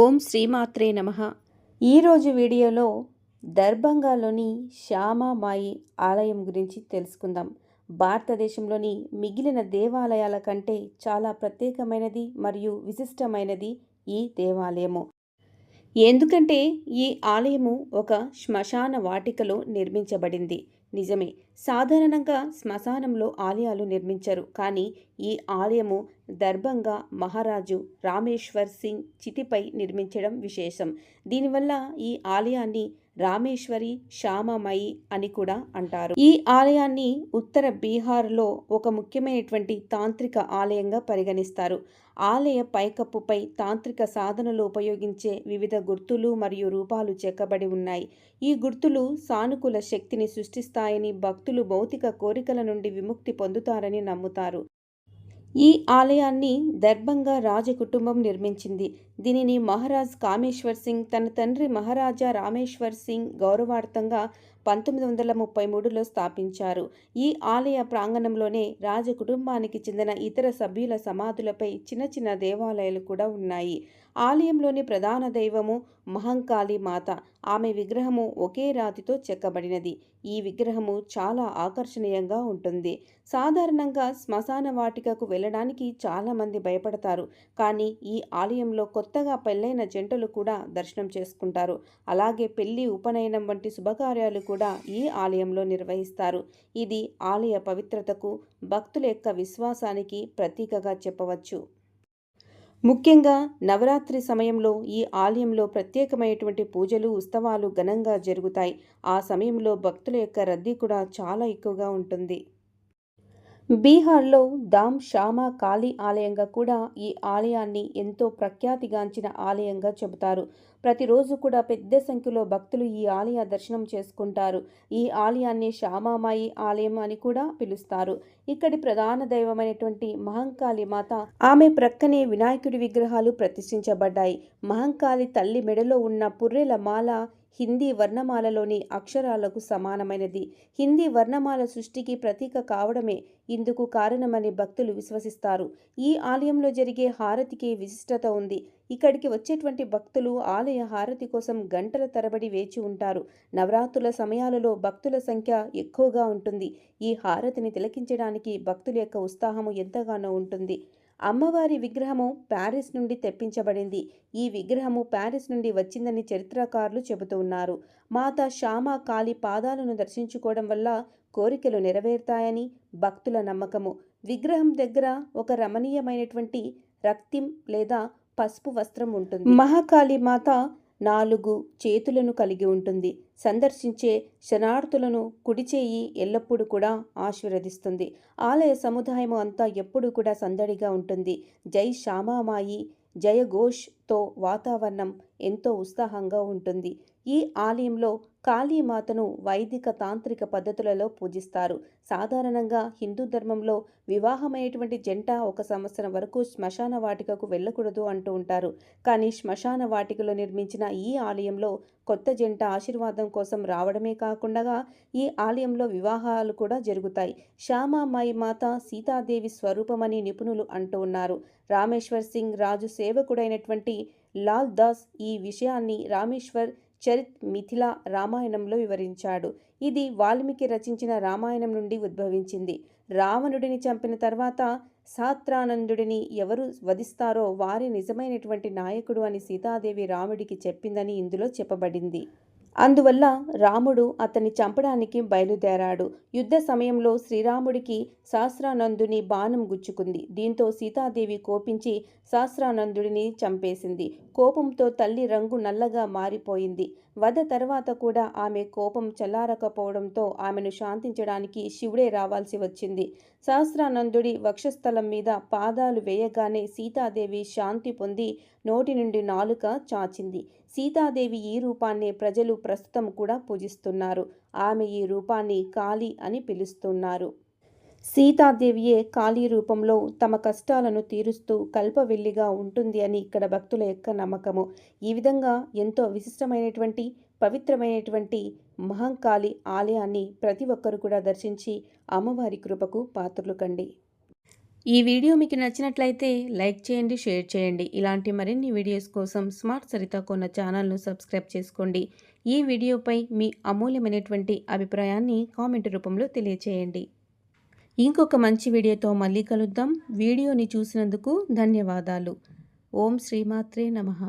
ఓం శ్రీమాత్రే నమ. ఈరోజు వీడియోలో దర్భంగాలోని శ్యామామాయి ఆలయం గురించి తెలుసుకుందాం. భారతదేశంలోని మిగిలిన దేవాలయాల కంటే చాలా ప్రత్యేకమైనది మరియు విశిష్టమైనది ఈ దేవాలయము. ఎందుకంటే ఈ ఆలయము ఒక శ్మశాన వాటికలో నిర్మించబడింది. నిజమే సాధారణంగా శ్మశానంలో ఆలయాలు నిర్మించరు. కానీ ఈ ఆలయము దర్భంగా మహారాజు రామేశ్వర్ సింగ్ చితిపై నిర్మించడం విశేషం. దీనివల్ల ఈ ఆలయాన్ని రామేశ్వరి శ్యామమయి అని కూడా అంటారు. ఈ ఆలయాన్ని ఉత్తర బీహార్లో ఒక ముఖ్యమైనటువంటి తాంత్రిక ఆలయంగా పరిగణిస్తారు. ఆలయ పైకప్పుపై తాంత్రిక సాధనలు ఉపయోగించే వివిధ గుర్తులు మరియు రూపాలు చెక్కబడి ఉన్నాయి. ఈ గుర్తులు సానుకూల శక్తిని సృష్టిస్తాయని భక్తులు భౌతిక కోరికల నుండి విముక్తి పొందుతారని నమ్ముతారు. ఈ ఆలయాన్ని దర్భంగా రాజకుటుంబం నిర్మించింది. దీనిని మహారాజ్ కామేశ్వర్ సింగ్ తన తండ్రి మహారాజా రామేశ్వర్ సింగ్ గౌరవార్థంగా పంతొమ్మిది వందల ముప్పై మూడులో స్థాపించారు. ఈ ఆలయ ప్రాంగణంలోనే రాజకుటుంబానికి చెందిన ఇతర సభ్యుల సమాధులపై చిన్న చిన్న దేవాలయాలు కూడా ఉన్నాయి. ఆలయంలోని ప్రధాన దైవము మహంకాళి మాత. ఆమె విగ్రహము ఒకే రాతితో చెక్కబడినది. ఈ విగ్రహము చాలా ఆకర్షణీయంగా ఉంటుంది. సాధారణంగా శ్మశాన వాటికకు వెళ్ళడానికి చాలామంది భయపడతారు. కానీ ఈ ఆలయంలో కొత్తగా పెళ్ళైన జంటలు కూడా దర్శనం చేసుకుంటారు. అలాగే పెళ్ళి ఉపనయనం వంటి శుభకార్యాలు కూడా కూడా ఈ ఆలయంలో నిర్వహిస్తారు. ఇది ఆలయ పవిత్రతకు భక్తుల యొక్క విశ్వాసానికి ప్రతీకగా చెప్పవచ్చు. ముఖ్యంగా నవరాత్రి సమయంలో ఈ ఆలయంలో ప్రత్యేకమైనటువంటి పూజలు ఉత్సవాలు ఘనంగా జరుగుతాయి. ఆ సమయంలో భక్తుల యొక్క రద్దీ కూడా చాలా ఎక్కువగా ఉంటుంది. బీహార్లో దామ్ శ్యామా కాళీ ఆలయంగా కూడా ఈ ఆలయాన్ని ఎంతో ప్రఖ్యాతిగాంచిన ఆలయంగా చెబుతారు. ప్రతిరోజు కూడా పెద్ద సంఖ్యలో భక్తులు ఈ ఆలయ దర్శనం చేసుకుంటారు. ఈ ఆలయాన్ని శ్యామామాయి ఆలయం అని కూడా పిలుస్తారు. ఇక్కడి ప్రధాన దైవమైనటువంటి మహంకాళి మాత ఆమె ప్రక్కనే వినాయకుడి విగ్రహాలు ప్రతిష్ఠించబడ్డాయి. మహంకాళి తల్లి మెడలో ఉన్న పుర్రెల మాల హిందీ వర్ణమాలలోని అక్షరాలకు సమానమైనది. హిందీ వర్ణమాల సృష్టికి ప్రతీక కావడమే ఇందుకు కారణమని భక్తులు విశ్వసిస్తారు. ఈ ఆలయంలో జరిగే హారతికి విశిష్టత ఉంది. ఇక్కడికి వచ్చేటువంటి భక్తులు ఆలయ హారతి కోసం గంటల తరబడి వేచి ఉంటారు. నవరాత్రుల సమయాలలో భక్తుల సంఖ్య ఎక్కువగా ఉంటుంది. ఈ హారతిని తిలకించడానికి భక్తుల యొక్క ఉత్సాహము ఎంతగానో ఉంటుంది. అమ్మవారి విగ్రహము ప్యారిస్ నుండి తెప్పించబడింది. ఈ విగ్రహము ప్యారిస్ నుండి వచ్చిందని చరిత్రకారులు చెబుతూ ఉన్నారు. మాత శ్యామ కాళి పాదాలను దర్శించుకోవడం వల్ల కోరికలు నెరవేరుతాయని భక్తుల నమ్మకము. విగ్రహం దగ్గర ఒక రమణీయమైనటువంటి రక్తిం లేదా పసుపు వస్త్రం ఉంటుంది. మహాకాళి మాత నాలుగు చేతులను కలిగి ఉంటుంది. సందర్శించే శనార్థులను కుడిచేయి ఎల్లప్పుడూ కూడా ఆశీర్వదిస్తుంది. ఆలయ సముదాయము అంతా ఎప్పుడూ కూడా సందడిగా ఉంటుంది. జై శ్యామామాయి జయఘోష్తో వాతావరణం ఎంతో ఉత్సాహంగా ఉంటుంది. ఈ ఆలయంలో కాళీమాతను వైదిక తాంత్రిక పద్ధతులలో పూజిస్తారు. సాధారణంగా హిందూ ధర్మంలో వివాహమైనటువంటి జంట ఒక సంవత్సరం వరకు శ్మశాన వాటికకు వెళ్ళకూడదు అంటూ ఉంటారు. కానీ శ్మశాన వాటికలో నిర్మించిన ఈ ఆలయంలో కొత్త జంట ఆశీర్వాదం కోసం రావడమే కాకుండా ఈ ఆలయంలో వివాహాలు కూడా జరుగుతాయి. శ్యామామాయి మాత సీతాదేవి స్వరూపమని నిపుణులు అంటూ ఉన్నారు. రామేశ్వర్ సింగ్ రాజు సేవకుడైనటువంటి లాల్ దాస్ ఈ విషయాన్ని రామేశ్వర్ చరిత్ మిథిలా రామాయణంలో వివరించాడు. ఇది వాల్మీకి రచించిన రామాయణం నుండి ఉద్భవించింది. రావణుడిని చంపిన తర్వాత సాత్రానందుడిని ఎవరు వధిస్తారో వారి నిజమైనటువంటి నాయకుడు అని సీతాదేవి రాముడికి చెప్పిందని ఇందులో చెప్పబడింది. అందువల్ల రాముడు అతన్ని చంపడానికి బయలుదేరాడు. యుద్ధ సమయంలో శ్రీరాముడికి సహస్రానందుని బాణం గుచ్చుకుంది. దీంతో సీతాదేవి కోపించి సహస్రానందుడిని చంపేసింది. కోపంతో తల్లి రంగు నల్లగా మారిపోయింది. వధ తర్వాత కూడా ఆమె కోపం చల్లారకపోవడంతో ఆమెను శాంతించడానికి శివుడే రావాల్సి వచ్చింది. సహస్రానందుడి వక్షస్థలం మీద పాదాలు వేయగానే సీతాదేవి శాంతి పొంది నోటి నుండి నాలుక చాచింది. సీతాదేవి ఈ రూపాన్నే ప్రజలు ప్రస్తుతం కూడా పూజిస్తున్నారు. ఆమె ఈ రూపాన్ని కాళీ అని పిలుస్తున్నారు. సీతాదేవియే కాళీ రూపంలో తమ కష్టాలను తీరుస్తూ కల్పవెల్లిగా ఉంటుంది అని ఇక్కడ భక్తుల యొక్క నమ్మకము. ఈ విధంగా ఎంతో విశిష్టమైనటువంటి పవిత్రమైనటువంటి మహంకాళి ఆలయాన్ని ప్రతి ఒక్కరు కూడా దర్శించి అమ్మవారి కృపకు పాత్రలు కండి. ఈ వీడియో మీకు నచ్చినట్లయితే లైక్ చేయండి షేర్ చేయండి. ఇలాంటి మరిన్ని వీడియోస్ కోసం స్మార్ట్ సరిత కొన్న ఛానల్ను సబ్స్క్రైబ్ చేసుకోండి. ఈ వీడియోపై మీ అమూల్యమైనటువంటి అభిప్రాయాన్ని కామెంట్ రూపంలో తెలియచేయండి. ఇంకొక మంచి వీడియోతో మళ్ళీ కలుద్దాం. వీడియోని చూసినందుకు ధన్యవాదాలు. ఓం శ్రీమాత్రే నమః.